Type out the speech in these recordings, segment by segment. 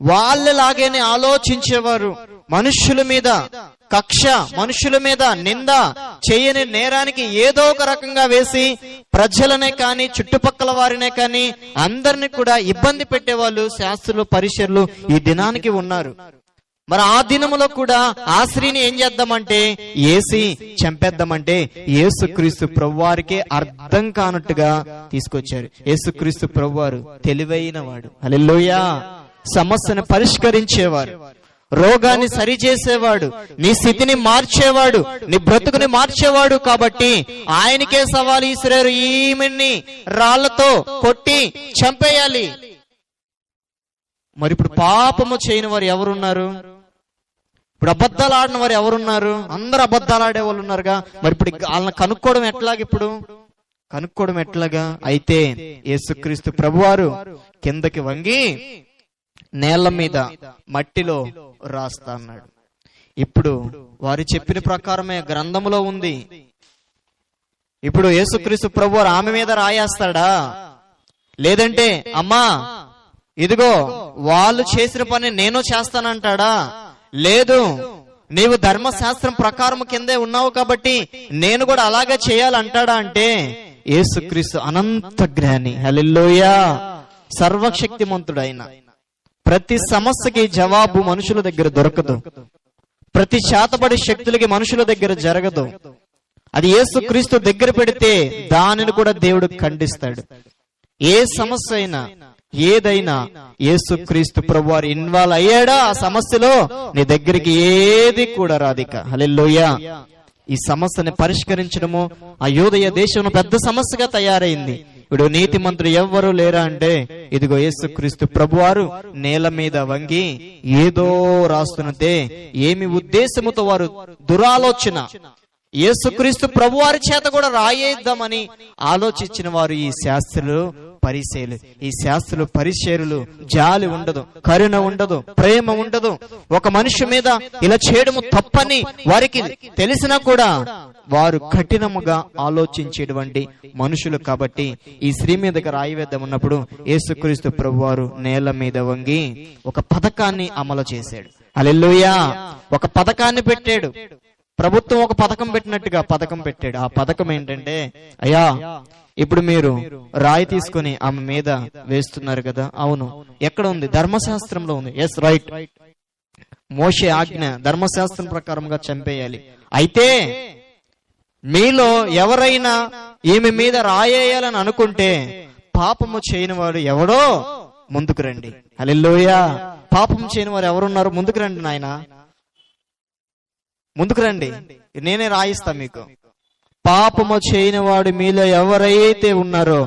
వాళ్ళలాగానే ఆలోచించేవారు. మనుష్యుల మీద కక్ష మనుషుల మీద నింద చేయని నేరానికి ఏదో ఒక రకంగా వేసి ప్రజలనే కానీ చుట్టుపక్కల వారినే కానీ అందరిని కూడా ఇబ్బంది పెట్టేవాళ్ళు శాస్త్రులు పరిచర్లు ఈ దినానికి ఉన్నారు. మరి ఆ దినములో కూడా ఆ స్త్రీని ఏం చేద్దామంటే ఏసి చంపేద్దామంటే యేసుక్రీస్తు ప్రభువారికే అర్థం కానట్టుగా తీసుకొచ్చారు. యేసుక్రీస్తు ప్రభువారు తెలివైన వాడు. అలెల్లోయా సమస్యను పరిష్కరించేవారు రోగాన్ని సరిచేసేవాడు నీ స్థితిని మార్చేవాడు నీ బ్రతుకుని మార్చేవాడు కాబట్టి ఆయనకే సవాలు ఇసిరారు. ఈమెని రాళ్ళతో కొట్టి చంపేయాలి. మరి ఇప్పుడు పాపము చేయని వారు ఎవరున్నారు? ఇప్పుడు అబద్ధాలు ఆడిన వారు ఎవరున్నారు? అందరు అబద్ధాలు ఆడే వాళ్ళు ఉన్నారుగా. మరి ఇప్పుడు వాళ్ళని కనుక్కోవడం ఎట్లాగ ఇప్పుడు? కనుక్కోవడం ఎట్లాగా? అయితే యేసుక్రీస్తు ప్రభువారు కిందకి వంగి నేల మీద మట్టిలో రాస్తా అన్నాడు. ఇప్పుడు వారు చెప్పిన ప్రకారమే గ్రంథములో ఉంది. ఇప్పుడు యేసుక్రీస్తు ప్రభు ఆమె మీద రాయేస్తాడా? లేదంటే అమ్మా ఇదిగో వాళ్ళు చేసిన పని నేను చేస్తానంటాడా? లేదు నీవు ధర్మశాస్త్రం ప్రకారం కిందే ఉన్నావు కాబట్టి నేను కూడా అలాగే చేయాలంటాడా అంటే యేసుక్రీస్తు అనంత జ్ఞాని హలిల్లోయా సర్వశక్తిమంతుడైన. ప్రతి సమస్యకి జవాబు మనుషుల దగ్గర దొరకదు. ప్రతి చేతబడి శక్తులకి మనుషుల దగ్గర జరగదు. అది యేసుక్రీస్తు దగ్గర పెడితే దానిని కూడా దేవుడు ఖండిస్తాడు. ఏ సమస్య అయినా ఏదైనా ఏసుక్రీస్తు ప్రభు వారు ఇన్వాల్వ్ అయ్యాడా ఆ సమస్యలో? నీ దగ్గరికి ఏది కూడా రాదిక. హలెల్లోయ. ఈ సమస్యని పరిష్కరించడము ఆ యోధయ దేశంలో పెద్ద సమస్యగా తయారైంది. ఇప్పుడు నీతి మంత్రులు ఎవ్వరూ లేరా అంటే ఇదిగో యేసుక్రీస్తు ప్రభువారు నేల మీద వంగి ఏదో రాస్తున్నదే ఏమి ఉద్దేశముతో వారు దురాలోచన. యేసుక్రీస్తు ప్రభువారి చేత కూడా రాయేద్దామని ఆలోచించిన వారు ఈ శాస్త్రులు పరిశీలు. ఈ శాస్త్రులు పరిశీరులు జాలి ఉండదు కరుణ ఉండదు ప్రేమ ఉండదు. ఒక మనిషి మీద ఇలా చేయడము తప్పని వారికి తెలిసినా కూడా వారు కఠినముగా ఆలోచించేటువంటి మనుషులు కాబట్టి ఈ స్త్రీ మీదకి రాయివేద్దాం ఉన్నప్పుడు యేసుక్రీస్తు ప్రభువారు నేల మీద వంగి ఒక పథకాన్ని అమలు చేశాడు. అలెల్లుయా ఒక పథకాన్ని పెట్టాడు. ప్రభుత్వం ఒక పథకం పెట్టినట్టుగా పథకం పెట్టాడు. ఆ పథకం ఏంటంటే అయ్యా ఇప్పుడు మీరు రాయి తీసుకొని ఆమె మీద వేస్తున్నారు కదా? అవును. ఎక్కడ ఉంది? ధర్మశాస్త్రంలో ఉంది. ఎస్ రైట్ మోషే ఆజ్ఞ ధర్మశాస్త్రం ప్రకారంగా చంపేయాలి. అయితే మీలో ఎవరైనా ఈమె మీద రాయేయాలని అనుకుంటే పాపము చేయని వాడు ఎవడో? ముందుకు రండి. హల్లెలూయా. పాపం చేయని వారు ఎవరున్నారు? ముందుకు రండి నాయనా. ముందుకు రండి. నేనే రాయిస్తా మీకు. పాపము చేయని వాడు మీలో ఎవరైతే ఉన్నారో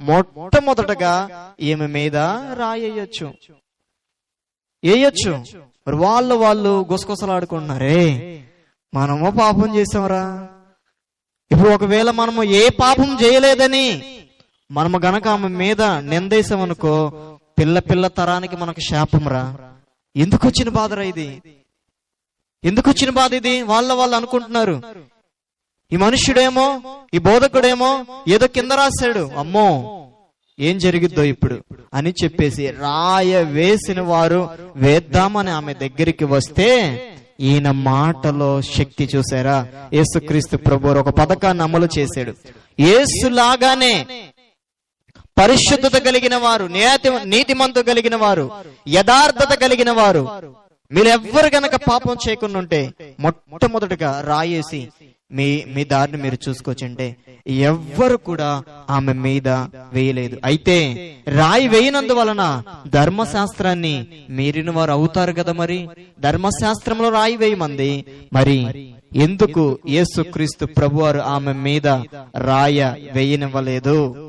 మొట్టమొదటగా ఈమె మీద రాయచ్చు వేయొచ్చు మరి వాళ్ళు వాళ్ళు గుసగుసలాడుకుంటున్నారే. మనము పాపం చేసామరా ఇప్పుడు ఒకవేళ మనము ఏ పాపం చేయలేదని మనము గనక ఆమె మీద నిందేశామనుకో పిల్ల పిల్ల తరానికి మనకు శాపంరా. ఎందుకు వచ్చిన బాధరా ఇది? ఎందుకు వచ్చిన బాధ ఇది? వాళ్ళ వాళ్ళు అనుకుంటున్నారు. ఈ మనుష్యుడేమో ఈ బోధకుడేమో ఏదో కింద రాశాడు. అమ్మో ఏం జరిగిద్దో ఇప్పుడు? అని చెప్పేసి రాయ వేసిన వారు వేద్దామని ఆమె దగ్గరికి వస్తే ఈయన మాటలో శక్తి చూసారా యేసుక్రీస్తు ప్రభు ఒక పథకాన్ని అమలు చేశాడు. యేసులాగానే పరిశుద్ధత కలిగిన వారు నీతి నీతిమంతు కలిగిన వారు యథార్థత కలిగిన వారు మీరు ఎవ్వరు గనక పాపం చేయకుండా ఉంటే మొట్టమొదటిగా రాయేసి మీ మీ దారిని మీరు చూసుకోవచ్చంటే ఎవ్వరు కూడా ఆమె మీద వేయలేదు. అయితే రాయి వేయనందువలన ధర్మశాస్త్రాన్ని మీరిన వారు అవుతారు కదా మరి? ధర్మశాస్త్రంలో రాయి వేయమంది. మరి ఎందుకు యేసుక్రీస్తు ప్రభువారు ఆమె మీద రాయ వేయనివ్వలేదు?